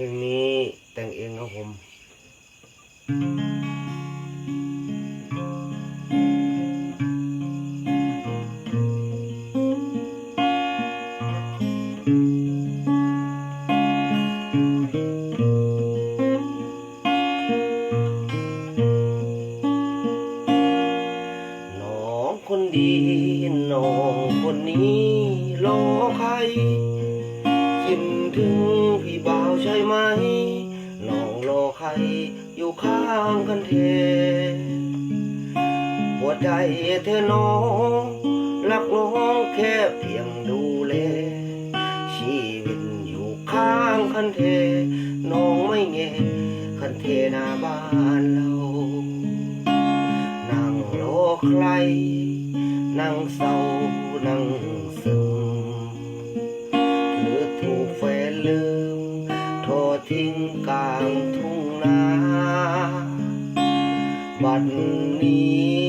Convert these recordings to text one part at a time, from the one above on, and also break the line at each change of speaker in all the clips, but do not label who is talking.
ลงนี้แต่งเองครับผม น้องคนดี น้องคนนี้รอใครคิด ถึงพี่บ่าวใช่ไหมน้องรอใครอยู่ข้างกันเทหัวใจเธอน้องรักน้องแค่เพียงดูแลชีวิตอยู่ข้างคันเท น้องไม่แงคันเทหน้าบ้านเรานั่งรอใคร นั่งเศร้านั่ง ทิ้งกลางทุ่งนาบัดนี้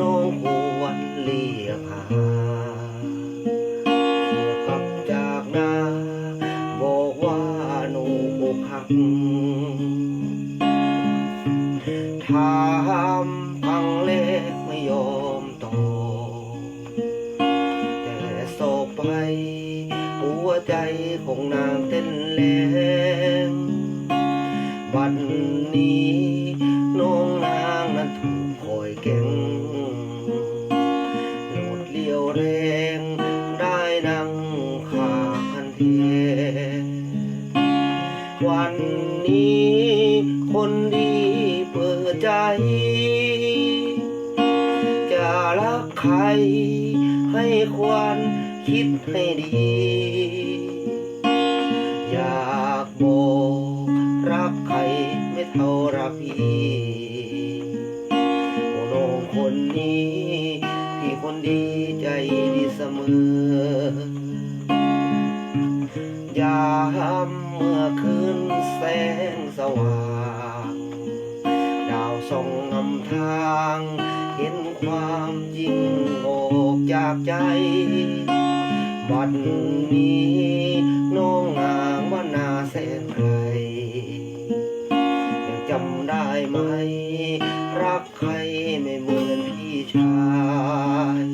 น้องควรเรียกหาเมื่อกลับจากนาบอกว่าหนูอกหักถามครั้งแรกไม่ยอมตอบแต่สอบไปหัวใจของนางเต้นแรงวั นี้น้องนางนั้นถูกคอยแก่งโหลดเลี้ยวแรงได้นั่งขาคันเทวันนี้คนดีเปิดใจ จะรักใครให้ควรคิดให้ดี อย่า ไม่เท่ารักพี่โอ้น้องคนนี้ พี่คนดีใจดีเสมอยามเมื่อคืนแสงสว่างดาวส่องนำทาง เห็นความจริงออกจากใจบัดนี้น้องนางว่านาแสนไกล ได้ไหม รักใครไม่เหมือนพี่ชาย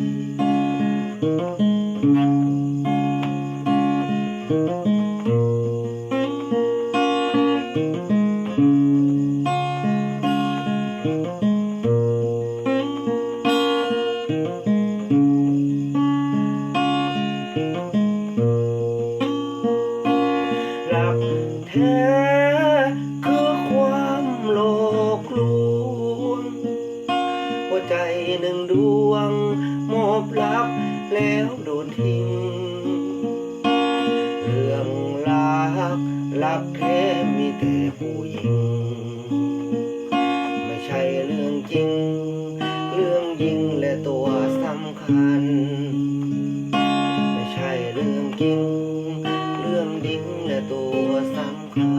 รักแท้ แล้วโดนทิ้ง เรื่องรักรักแท้มีแต่ผู้หญิง ไม่ใช่เรื่องจริง เรื่องยิงและตัวสำคัญ ไม่ใช่เรื่องจริง เรื่องดิงและตัวสำคั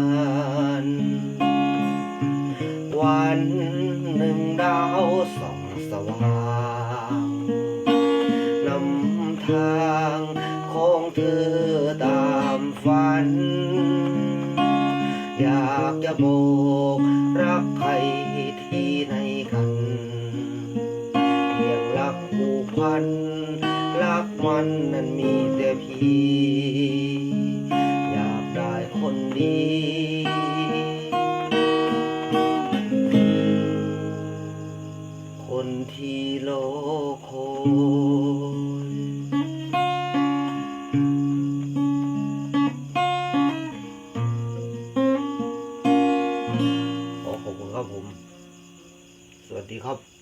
ญ วันหนึ่งดาวส่องสว่าง ทางของเธอตามฝัน อยากจะบอกรักใครที่ไหนกันเพียงรักผูกพัน รักมันนั้นมีแต่พี่ อยากได้คนดีคนที่โลโค ดีครับ